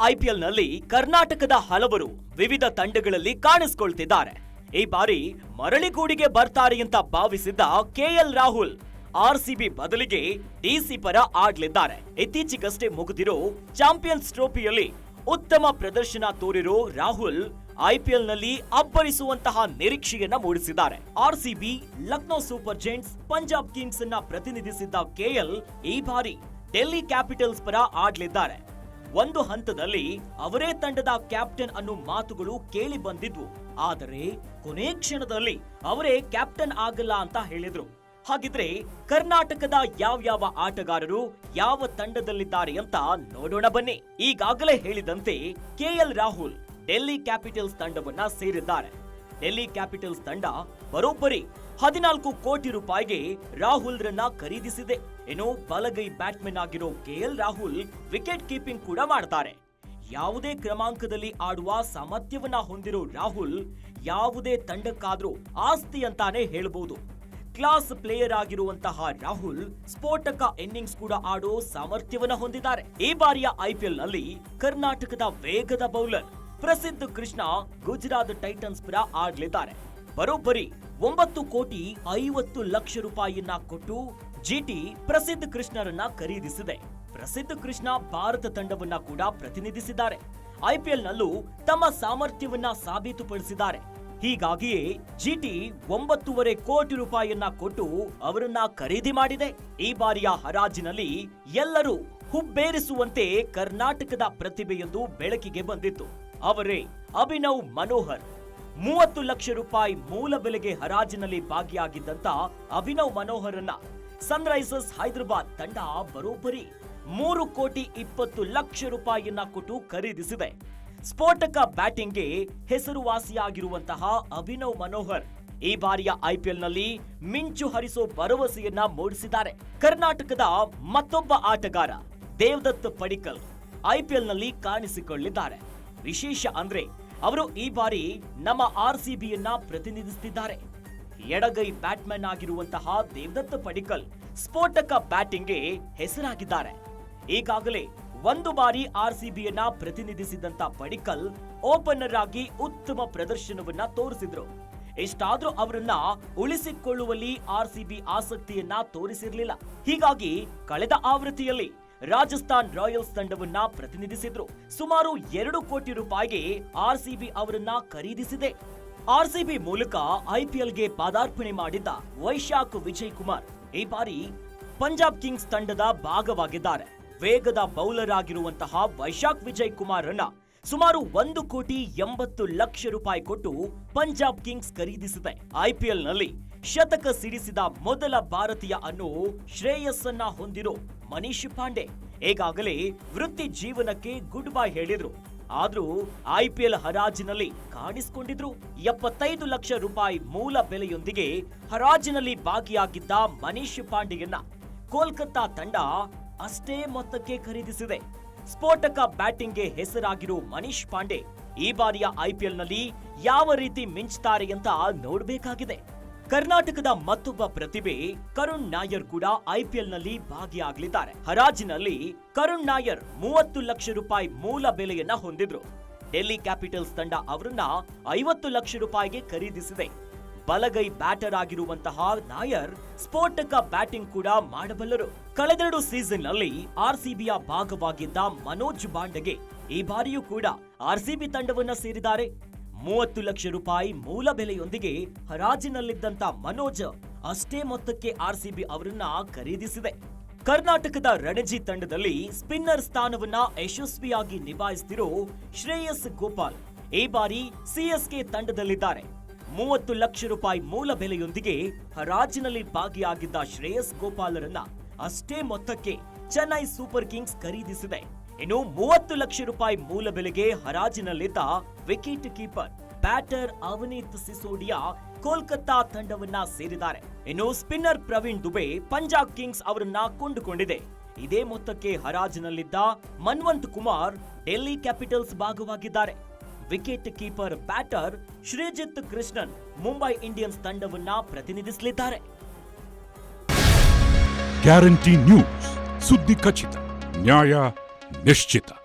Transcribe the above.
ಬಾರಿಯ ಐಪಿಎಲ್ನಲ್ಲಿ ಕರ್ನಾಟಕದ ಹಲವರು ವಿವಿಧ ತಂಡಗಳಲ್ಲಿ ಕಾಣಿಸಿಕೊಳ್ತಿದ್ದಾರೆ. ಈ ಬಾರಿ ಮರಳಿಗೂಡಿಗೆ ಬರ್ತಾರೆ ಅಂತ ಭಾವಿಸಿದ್ದ ಕೆಎಲ್ ರಾಹುಲ್ ಆರ್ಸಿಬಿ ಬದಲಿಗೆ ಡಿಸಿ ಪರ ಆಡ್ಲಿದ್ದಾರೆ ಇತ್ತೀಚೆಗಷ್ಟೇ ಮುಗಿದಿರೋ ಚಾಂಪಿಯನ್ಸ್ ಟ್ರೋಫಿಯಲ್ಲಿ ಉತ್ತಮ ಪ್ರದರ್ಶನ ತೋರಿರೋ ರಾಹುಲ್ ಐಪಿಎಲ್ನಲ್ಲಿ ಅಬ್ಬರಿಸುವಂತಹ ನಿರೀಕ್ಷೆಯನ್ನ ಮೂಡಿಸಿದ್ದಾರೆ. RCB Lucknow super giants, Punjab kings ಅನ್ನ ಪ್ರತಿನಿಧಿಸಿದ್ದ ಕೆಎಲ್ ಈ ಬಾರಿ ಡೆಲ್ಲಿ ಕ್ಯಾಪಿಟಲ್ಸ್ ಪರ ಆಡ್ಲಿದ್ದಾರೆ ಒಂದು ಹಂತದಲ್ಲಿ ಅವರೇ ತಂಡದ ಕ್ಯಾಪ್ಟನ್ ಅನ್ನೋ ಮಾತುಗಳು ಕೇಳಿ ಬಂದಿದ್ವು. ಆದರೆ ಕೊನೆ ಕ್ಷಣದಲ್ಲಿ ಅವರೇ ಕ್ಯಾಪ್ಟನ್ ಆಗಲ್ಲ ಅಂತ ಹೇಳಿದ್ರು. ಹಾಗಿದ್ರೆ ಕರ್ನಾಟಕದ ಯಾವ್ಯಾವ ಆಟಗಾರರು ಯಾವ ತಂಡದಲ್ಲಿದ್ದಾರೆ ಅಂತ ನೋಡೋಣ ಬನ್ನಿ. ಈಗಾಗಲೇ ಹೇಳಿದಂತೆ ಕೆಎಲ್ ರಾಹುಲ್ ಡೆಲ್ಲಿ ಕ್ಯಾಪಿಟಲ್ಸ್ ತಂಡವನ್ನ ಸೇರಿದ್ದಾರೆ. ಡೆಲ್ಲಿ ಕ್ಯಾಪಿಟಲ್ಸ್ ತಂಡ ಬರೋಬ್ಬರಿ ಹದಿನಾಲ್ಕು ಕೋಟಿ ರೂಪಾಯಿಗೆ ರಾಹುಲ್ ರನ್ನ ಖರೀದಿಸಿದೆ. ಏನೋ ಬಲಗೈ ಬ್ಯಾಟ್ಮನ್ ಆಗಿರೋ ಕೆಎಲ್ ರಾಹುಲ್ ವಿಕೆಟ್ ಕೀಪಿಂಗ್ ಕೂಡ ಮಾಡ್ತಾರೆ. ಯಾವುದೇ ಕ್ರಮಾಂಕದಲ್ಲಿ ಆಡುವ ಸಾಮರ್ಥ್ಯವನ್ನ ಹೊಂದಿರೋ ರಾಹುಲ್ ಯಾವುದೇ ತಂಡಕ್ಕಾದ್ರೂ ಆಸ್ತಿ ಅಂತಾನೆ ಹೇಳಬಹುದು ಕ್ಲಾಸ್ ಪ್ಲೇಯರ್ ಆಗಿರುವಂತಹ ರಾಹುಲ್ ಸ್ಫೋಟಕ ಇನ್ನಿಂಗ್ಸ್ ಕೂಡ ಆಡೋ ಸಾಮರ್ಥ್ಯವನ್ನ ಹೊಂದಿದ್ದಾರೆ. ಈ ಬಾರಿಯ ಐಪಿಎಲ್ನಲ್ಲಿ ಕರ್ನಾಟಕದ ವೇಗದ ಬೌಲರ್ ಪ್ರಸಿದ್ಧ ಕೃಷ್ಣ ಗುಜರಾತ್ ಟೈಟನ್ಸ್ ಪರ ಆಡ್ಲಿದ್ದಾರೆ. ಬರೋಬ್ಬರಿ ಒಂಬತ್ತು ಕೋಟಿ ಐವತ್ತು ಲಕ್ಷ ರೂಪಾಯಿಯನ್ನ ಕೊಟ್ಟು ಜಿಟಿ ಪ್ರಸಿದ್ಧ ಕೃಷ್ಣರನ್ನ ಖರೀದಿಸಿದೆ. ಪ್ರಸಿದ್ಧ ಕೃಷ್ಣ ಭಾರತ ತಂಡವನ್ನ ಕೂಡ ಪ್ರತಿನಿಧಿಸಿದ್ದಾರೆ. ಐಪಿಎಲ್ ನಲ್ಲೂ ತಮ್ಮ ಸಾಮರ್ಥ್ಯವನ್ನ ಸಾಬೀತುಪಡಿಸಿದ್ದಾರೆ. ಹೀಗಾಗಿಯೇ ಜಿಟಿ ಒಂಬತ್ತೂವರೆ ಕೋಟಿ ರೂಪಾಯಿಯನ್ನ ಕೊಟ್ಟು ಅವರನ್ನ ಖರೀದಿ ಮಾಡಿದೆ. ಈ ಬಾರಿಯ ಹರಾಜಿನಲ್ಲಿ ಎಲ್ಲರೂ ಹುಬ್ಬೇರಿಸುವಂತೆ ಕರ್ನಾಟಕದ ಪ್ರತಿಭೆಯೊಂದು ಬೆಳಕಿಗೆ ಬಂದಿತ್ತು. ಅವರೇ ಅಭಿನವ್ ಮನೋಹರ್. ಮೂವತ್ತು ಲಕ್ಷ ರೂಪಾಯಿ ಮೂಲ ಬೆಲೆಗೆ ಹರಾಜಿನಲ್ಲಿ ಭಾಗಿಯಾಗಿದ್ದಂತ ಅಭಿನವ್ ಮನೋಹರನ್ನ ಸನ್ರೈಸರ್ಸ್ ಹೈದರಾಬಾದ್ ತಂಡ ಬರೋಬ್ಬರಿ ಮೂರು ಕೋಟಿ ಇಪ್ಪತ್ತು ಲಕ್ಷ ರೂಪಾಯಿಯನ್ನ ಕೊಟ್ಟು ಖರೀದಿಸಿದೆ. ಸ್ಫೋಟಕ ಬ್ಯಾಟಿಂಗ್ಗೆ ಹೆಸರುವಾಸಿಯಾಗಿರುವಂತಹ ಅಭಿನವ್ ಮನೋಹರ್ ಈ ಬಾರಿಯ ಐಪಿಎಲ್ನಲ್ಲಿ ಮಿಂಚು ಹರಿಸೋ ಭರವಸೆಯನ್ನ ಮೂಡಿಸಿದ್ದಾರೆ. ಕರ್ನಾಟಕದ ಮತ್ತೊಬ್ಬ ಆಟಗಾರ ದೇವದತ್ ಪಡಿಕಲ್ ಐಪಿಎಲ್ನಲ್ಲಿ ಕಾಣಿಸಿಕೊಳ್ಳಿದ್ದಾರೆ. ವಿಶೇಷ ಅಂದ್ರೆ ಅವರು ಈ ಬಾರಿ ನಮ್ಮ ಆರ್ ಸಿ ಬಿಯನ್ನ ಪ್ರತಿನಿಧಿಸುತ್ತಿದ್ದಾರೆ ಎಡಗೈ ಬ್ಯಾಟ್ಮನ್ ಆಗಿರುವಂತಹ ದೇವದತ್ತ ಪಡಿಕಲ್ ಸ್ಫೋಟಕ ಬ್ಯಾಟಿಂಗ್ಗೆ ಹೆಸರಾಗಿದ್ದಾರೆ. ಈಗಾಗಲೇ ಒಂದು ಬಾರಿ ಆರ್ ಸಿ ಬಿಯನ್ನ ಪ್ರತಿನಿಧಿಸಿದಂತ ಪಡಿಕಲ್ ಓಪನರ್ ಆಗಿ ಉತ್ತಮ ಪ್ರದರ್ಶನವನ್ನ ತೋರಿಸಿದ್ರು. ಇಷ್ಟಾದ್ರೂ ಅವರನ್ನ ಉಳಿಸಿಕೊಳ್ಳುವಲ್ಲಿ ಆರ್ ಸಿ ಬಿ ಆಸಕ್ತಿಯನ್ನ ತೋರಿಸಿರ್ಲಿಲ್ಲ. ಹೀಗಾಗಿ ಕಳೆದ ಆವೃತ್ತಿಯಲ್ಲಿ ರಾಜಸ್ಥಾನ್ ರಾಯಲ್ಸ್ ತಂಡವನ್ನ ಪ್ರತಿನಿಧಿಸಿದ್ರು. ಸುಮಾರು ಎರಡು ಕೋಟಿ ರೂಪಾಯಿಗೆ ಆರ್ಸಿಬಿ ಅವರನ್ನ ಖರೀದಿಸಿದೆ. ಆರ್ಸಿಬಿ ಮೂಲಕ ಐಪಿಎಲ್ಗೆ ಪಾದಾರ್ಪಣೆ ಮಾಡಿದ್ದ ವೈಶಾಖ್ ವಿಜಯ್ ಕುಮಾರ್ ಈ ಬಾರಿ ಪಂಜಾಬ್ ಕಿಂಗ್ಸ್ ತಂಡದ ಭಾಗವಾಗಿದ್ದಾರೆ. ವೇಗದ ಬೌಲರ್ ಆಗಿರುವಂತಹ ವೈಶಾಖ್ ವಿಜಯ್ ಕುಮಾರ್ ಅನ್ನ ಸುಮಾರು ಒಂದು ಕೋಟಿ ಎಂಬತ್ತು ಲಕ್ಷ ರೂಪಾಯಿ ಕೊಟ್ಟು ಪಂಜಾಬ್ ಕಿಂಗ್ಸ್ ಖರೀದಿಸಿದೆ. ಐಪಿಎಲ್ನಲ್ಲಿ ಶತಕ ಸಿಡಿಸಿದ ಮೊದಲ ಭಾರತೀಯ ಅನ್ನೋ ಶ್ರೇಯಸ್ಸನ್ನ ಹೊಂದಿರೋ ಮನೀಶ್ ಪಾಂಡೆ. ಈಗಾಗಲೇ ವೃತ್ತಿ ಜೀವನಕ್ಕೆ ಗುಡ್ ಬೈ ಹೇಳಿದ್ರು. ಆದ್ರೂ ಐಪಿಎಲ್ ಹರಾಜಿನಲ್ಲಿ ಕಾಣಿಸಿಕೊಂಡಿದ್ರು. ಎಪ್ಪತ್ತೈದು ಲಕ್ಷ ರೂಪಾಯಿ ಮೂಲ ಬೆಲೆಯೊಂದಿಗೆ ಹರಾಜಿನಲ್ಲಿ ಭಾಗಿಯಾಗಿದ್ದ ಮನೀಶ್ ಪಾಂಡೆಯನ್ನ ಕೋಲ್ಕತ್ತಾ ತಂಡ ಅಷ್ಟೇ ಮೊತ್ತಕ್ಕೆ ಖರೀದಿಸಿದೆ. ಸ್ಫೋಟಕ ಬ್ಯಾಟಿಂಗ್ಗೆ ಹೆಸರಾಗಿರೋ ಮನೀಶ್ ಪಾಂಡೆ ಈ ಬಾರಿಯ ಐಪಿಎಲ್ನಲ್ಲಿ ಯಾವ ರೀತಿ ಮಿಂಚ್ತಾರೆ ಅಂತ ನೋಡ್ಬೇಕಾಗಿದೆ. ಕರ್ನಾಟಕದ ಮತ್ತೊಬ್ಬ ಪ್ರತಿಭೆ ಕರುಣ್ ನಾಯರ್ ಕೂಡ ಐಪಿಎಲ್ನಲ್ಲಿ ಭಾಗಿಯಾಗಲಿದ್ದಾರೆ. ಹರಾಜಿನಲ್ಲಿ ಕರುಣ್ ನಾಯರ್ ಮೂವತ್ತು ಲಕ್ಷ ರೂಪಾಯಿ ಮೂಲ ಬೆಲೆಯನ್ನ ಹೊಂದಿದ್ರು. ಡೆಲ್ಲಿ ಕ್ಯಾಪಿಟಲ್ಸ್ ತಂಡ ಅವರನ್ನ ಐವತ್ತು ಲಕ್ಷ ರೂಪಾಯಿಗೆ ಖರೀದಿಸಿದೆ. ಬಲಗೈ ಬ್ಯಾಟರ್ ಆಗಿರುವಂತಹ ನಾಯರ್ ಸ್ಫೋಟಕ ಬ್ಯಾಟಿಂಗ್ ಕೂಡ ಮಾಡಬಲ್ಲರು. ಕಳೆದೆರಡು ಸೀಸನ್ನಲ್ಲಿ ಆರ್ಸಿಬಿಯ ಭಾಗವಾಗಿದ್ದ ಮನೋಜ್ ಬಾಂಡೆಗೆ ಈ ಬಾರಿಯೂ ಕೂಡ ಆರ್ಸಿಬಿ ತಂಡವನ್ನ ಸೇರಿದ್ದಾರೆ. ಮೂವತ್ತು ಲಕ್ಷ ರೂಪಾಯಿ ಮೂಲ ಬೆಲೆಯೊಂದಿಗೆ ಹರಾಜಿನಲ್ಲಿದ್ದಂತ ಮನೋಜ್ ಅಷ್ಟೇ ಮೊತ್ತಕ್ಕೆ ಆರ್ಸಿಬಿ ಅವರನ್ನ ಖರೀದಿಸಿದೆ. ಕರ್ನಾಟಕದ ರಣಜಿ ತಂಡದಲ್ಲಿ ಸ್ಪಿನ್ನರ್ ಸ್ಥಾನವನ್ನ ಯಶಸ್ವಿಯಾಗಿ ನಿಭಾಯಿಸುತ್ತಿರೋ ಶ್ರೇಯಸ್ ಗೋಪಾಲ್ ಈ ಬಾರಿ ಸಿಎಸ್ಕೆ ತಂಡದಲ್ಲಿದ್ದಾರೆ. ಮೂವತ್ತು ಲಕ್ಷ ರೂಪಾಯಿ ಮೂಲ ಬೆಲೆಯೊಂದಿಗೆ ಹರಾಜಿನಲ್ಲಿ ಭಾಗಿಯಾಗಿದ್ದ ಶ್ರೇಯಸ್ ಗೋಪಾಲರನ್ನ ಅಷ್ಟೇ ಮೊತ್ತಕ್ಕೆ ಚೆನ್ನೈ ಸೂಪರ್ ಕಿಂಗ್ಸ್ ಖರೀದಿಸಿದೆ. ಇನ್ನು ಮೂವತ್ತು ಲಕ್ಷ ರೂಪಾಯಿ ಮೂಲ ಬೆಲೆಗೆ ಹರಾಜಿನಲ್ಲಿದ್ದ wicket keeper, batter Avaneeth Sisodia Kolkata ತಂಡವನ್ನ ಸೇರಿದ್ದಾರೆ. ಇನ್ನು ಸ್ಪಿನ್ನರ್ ಪ್ರವೀಣ್ ದುಬೆ, ಪಂಜಾಬ್ ಕಿಂಗ್ಸ್ ಅವರನ್ನ ಕೊಂಡುಕೊಂಡಿದೆ. ಇದೇ ಮೊತ್ತಕ್ಕೆ ಹರಾಜಿನಲ್ಲಿದ್ದ Manvanth Kumar Delhi Capitals ಭಾಗವಾಗಿದ್ದಾರೆ. Wicket keeper, batter Sreejith Krishnan Mumbai Indians ತಂಡವನ್ನ ಪ್ರತಿನಿಧಿಸಲಿದ್ದಾರೆ. ಗ್ಯಾರಂಟಿ ನ್ಯೂಸ್, ಸುದ್ದಿ ಖಚಿತ, ನ್ಯಾಯ Mestita.